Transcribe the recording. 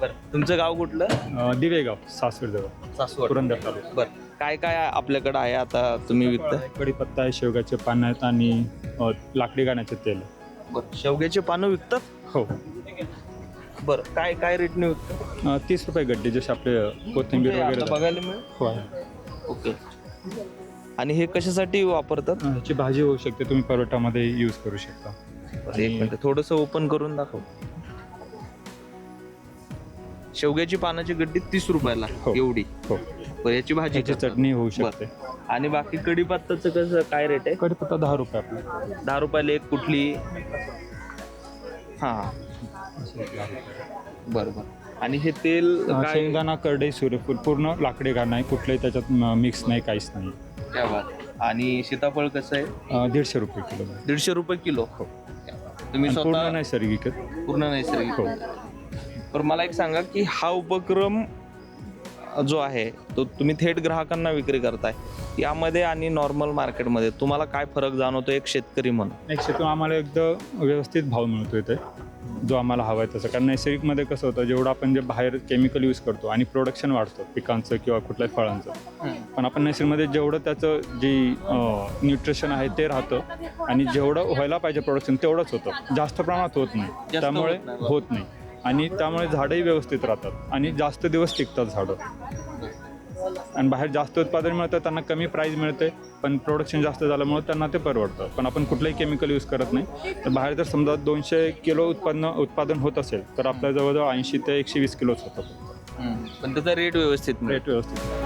बरं. तुमचं गाव कुठलं? अ, दिवेगाव सासवड जवळ सासवड. पुरंदर तालुका. बरं. काय काय आपल्याकडे आहे आता तुम्ही विकता? कढीपत्ता आहे शेवगाचे पान आहेत आणि अ, लाकडी गाण्याचे तेल आहे. बरं. शेवग्याचे पानं विकतात? हो. बरं. काय काय रेटने विकतात अ, तीस रुपये गड्डे जसे आपले कोथिंबीर कुठे वगैरे बघायला मिळेल? हो. आहे ओके. आणि हे कशासाठी वापरतात? अ, ह्याची भाजी होऊ शकते तुम्ही परोठामध्ये यूज करू शकता. बरं, एक मिनिट. थोडस ओपन करून दाखव. शेवग्याची पानाची गड्डी तीस रुपयाला हो. एवढी. हो. बरं, याची भाजी. चटणी होऊ शकते. आणि बाकी कढीपत्ताचं कसं काय रेट आहे? कढीपत्ता दहा रुपये आपला. दहा रुपयाला एक कुठली? हा. बरं बरं. आणि हे तेल अ, काय? शेंगदाणा करडई सूर्यफूल पूर्ण लाकडी गाणं आहे. कुठलंही त्याच्यात मिक्स नाही काहीच नाही. क्या बात. आणि सीताफळ कसं आहे? अ, दीडशे रुपये किलो. दीडशे रुपये किलो. तुम्ही आणि पूर्ण स्वतः नैसर्गिक आहेत. पूर्ण नैसर्गिक. हो. तर मला एक सांगा की हा उपक्रम जो आहे तो तुम्ही थेट ग्राहकांना विक्री करताय यामध्ये आणि नॉर्मल मार्केटमध्ये तुम्हाला काय फरक जाणवतो एक शेतकरी म्हणून? नेक्स्ट शेतून आम्हाला एकदम व्यवस्थित भाव मिळतो इथे जो आम्हाला हवा आहे तसं. कारण नैसर्गिकमध्ये कसं होतं जेवढं आपण जे बाहेर केमिकल यूज करतो आणि प्रोडक्शन वाढतं पिकांचं किंवा कुठल्याही फळांचं. पण आपण नैसर्गिकमध्ये जेवढं त्याचं जी न्यूट्रिशन आहे ते राहतं आणि जेवढं व्हायला पाहिजे प्रोडक्शन तेवढंच होतं. जास्त प्रमाणात होत नाही. त्यामुळे होत नाही. आणि त्यामुळे झाडंही व्यवस्थित राहतात. आणि जास्त दिवस टिकतात झाडं. आणि बाहेर जास्त उत्पादन मिळतं त्यांना कमी प्राईस मिळते पण प्रोडक्शन जास्त झाल्यामुळे त्यांना ते परवडतं. पण आपण कुठलंही केमिकल यूज करत नाही. तर बाहेर जर समजा दोनशे किलो उत्पन्न उत्पादन होत असेल तर आपल्या जवळजवळ ऐंशी ते एकशे वीस किलोच होतं. पण त्याचा रेट व्यवस्थित रेट व्यवस्थित